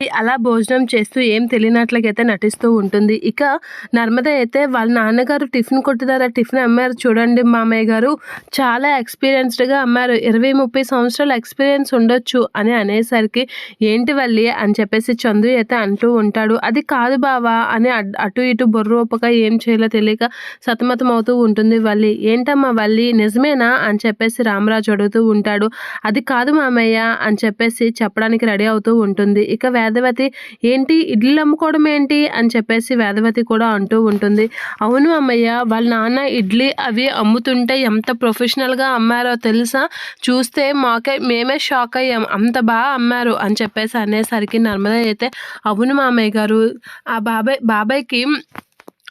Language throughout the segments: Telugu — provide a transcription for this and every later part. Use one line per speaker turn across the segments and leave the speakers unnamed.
అలా భోజనం చేస్తూ ఏం తెలియనట్లయితే నటిస్తూ ఉంటుంది. ఇక నర్మద అయితే వాళ్ళ నాన్నగారు టిఫిన్ కొట్టుదారా టిఫిన్ అమ్మారు చూడండి మామయ్య గారు. చాలా ఎక్స్పీరియన్స్డ్గా అమ్మారు. ఇరవై ముప్పై సంవత్సరాల ఎక్స్పీరియన్స్ ఉండొచ్చు అని అనేసరికి ఏంటి వల్లి అని చెప్పేసి చందు అయితే అంటూ ఉంటాడు. అది కాదు బావా అని అటు ఇటు బొర్రోపక ఏం చేయాలో తెలియక సతమతం అవుతూ ఉంటుంది వల్లి. ఏంటమ్మా వల్లి నిజమేనా అని చెప్పేసి రామరాజు అడుగుతూ ఉంటాడు. అది కాదు మామయ్య అని చెప్పేసి చెప్పడానికి రెడీ అవుతూ ఉంటుంది. ఇక వేదవతి ఏంటి? ఇడ్లీలు అమ్ముకోవడం ఏంటి? అని చెప్పేసి వేదవతి కూడా అంటూ ఉంటుంది. అవును అమ్మయ్య వాళ్ళ నాన్న ఇడ్లీ అవి అమ్ముతుంటే ఎంత ప్రొఫెషనల్గా అమ్మారో తెలుసా? చూస్తే మాకే మేమే షాక్ అయ్యాం. అంత బాగా అమ్మారు. అని చెప్పేసి అనేసరికి నర్మద అయితే అవును మామయ్య గారు ఆ బాబాయ్ బాబాయ్కి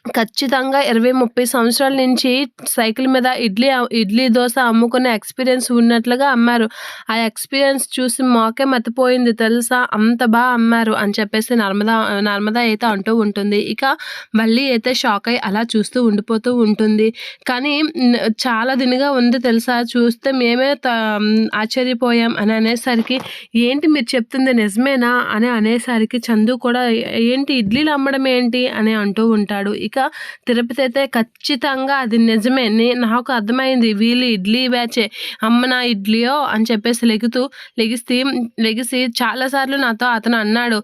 ఖచ్చితంగా ఇరవై ముప్పై సంవత్సరాల నుంచి సైకిల్ మీద ఇడ్లీ ఇడ్లీ దోశ అమ్ముకునే ఎక్స్పీరియన్స్ ఉన్నట్లుగా అమ్మారు. ఆ ఎక్స్పీరియన్స్ చూసి మాకే మతిపోయింది. తెలుసా? అంత బాగా అమ్మారు అని చెప్పేసి నర్మదా నర్మదా అయితే అంటూ ఉంటుంది. ఇక మళ్ళీ అయితే షాక్ అయ్యి అలా చూస్తూ ఉండిపోతూ ఉంటుంది. కానీ చాలా దినిగా ఉంది తెలుసా? చూస్తే మేమే ఆశ్చర్యపోయాం అని అనేసరికి ఏంటి మీరు చెప్తుంది నిజమేనా? అని అనేసరికి చందు కూడా ఏంటి ఇడ్లీలు అమ్మడం ఏంటి? అని అంటూ ఉంటాడు. ఇక తిరుపతి అయితే ఖచ్చితంగా అది నిజమే. నాకు అర్థమైంది. వీళ్ళు ఇడ్లీ బ్యాచే. అమ్మ నా ఇడ్లీయో అని చెప్పేసి లెగుతూ లెగిసి లెగిసి చాలాసార్లు నాతో అతను అన్నాడు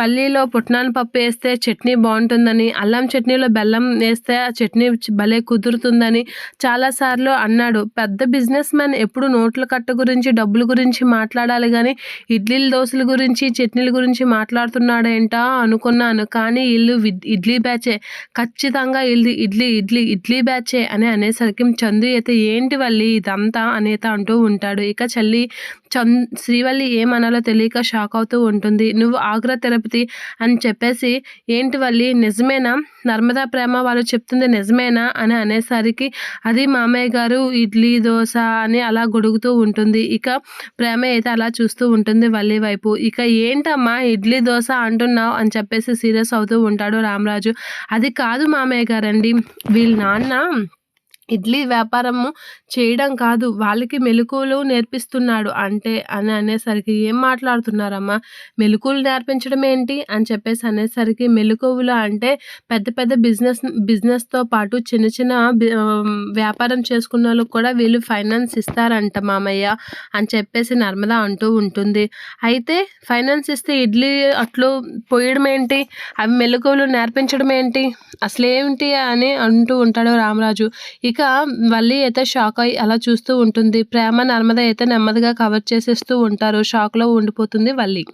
పల్లీలో పుట్నాల పప్పు వేస్తే చట్నీ బాగుంటుందని అల్లం చట్నీలో బెల్లం వేస్తే ఆ చట్నీ భలే కుదురుతుందని చాలాసార్లు అన్నాడు. పెద్ద బిజినెస్ మ్యాన్ ఎప్పుడు నోట్ల కట్ట గురించి డబ్బుల గురించి మాట్లాడాలి కానీ ఇడ్లీల దోశల గురించి చట్నీల గురించి మాట్లాడుతున్నాడేంటా అనుకున్నాను. కానీ వీళ్ళు ఇడ్లీ బ్యాచ్ ఖచ్చితంగా ఇది ఇడ్లీ ఇడ్లీ ఇడ్లీ బ్యాచే అని అనేసరికి చందు అయితే ఏంటి వల్లి ఇదంతా అనేత అంటూ ఉంటాడు. ఇక చల్లి చంద్ శ్రీవల్లి ఏమనాలో తెలియక షాక్ అవుతూ ఉంటుంది. నువ్వు ఆగ్రా తిరుపతి అని చెప్పేసి ఏంటి వల్లి నిజమేనా? నర్మదా ప్రేమ వాళ్ళు చెప్తుంది నిజమేనా అని అనేసరికి అది మామయ్య గారు ఇడ్లీ దోశ అని అలా గొడుగుతూ ఉంటుంది. ఇక ప్రేమ అయితే అలా చూస్తూ ఉంటుంది వల్లి వైపు. ఇక ఏంటమ్మా ఇడ్లీ దోశ అంటున్నావు అని చెప్పేసి సీరియస్ అవుతూ ఉంటాడు రామరాజు. అది కాదు మామయ్య గారండి. వీళ్ళ నాన్న ఇడ్లీ వ్యాపారము చేయడం కాదు వాళ్ళకి మెలకువలు నేర్పిస్తున్నాడు అంటే అని అనేసరికి ఏం మాట్లాడుతున్నారమ్మా? మెలకువలు నేర్పించడం ఏంటి? అని చెప్పేసి అనేసరికి మెలకువలు అంటే పెద్ద పెద్ద బిజినెస్ బిజినెస్తో పాటు చిన్న చిన్న వ్యాపారం చేసుకున్న వాళ్ళకి కూడా వీళ్ళు ఫైనాన్స్ ఇస్తారంట మామయ్య అని చెప్పేసి నర్మద అంటూ ఉంటుంది. అయితే ఫైనాన్స్ ఇస్తే ఇడ్లీ అట్లు పోయడం ఏంటి? అవి మెలకువలు నేర్పించడం ఏంటి? అసలు అని అంటూ ఉంటాడు రామరాజు. ఇక ఇక వల్లి అయితే షాక్ అయి అలా చూస్తూ ఉంటుంది. ప్రేమ నర్మద అయితే నెమ్మదిగా కవర్ చేసేస్తూ ఉంటారు. షాక్లో ఉండిపోతుంది వల్లి.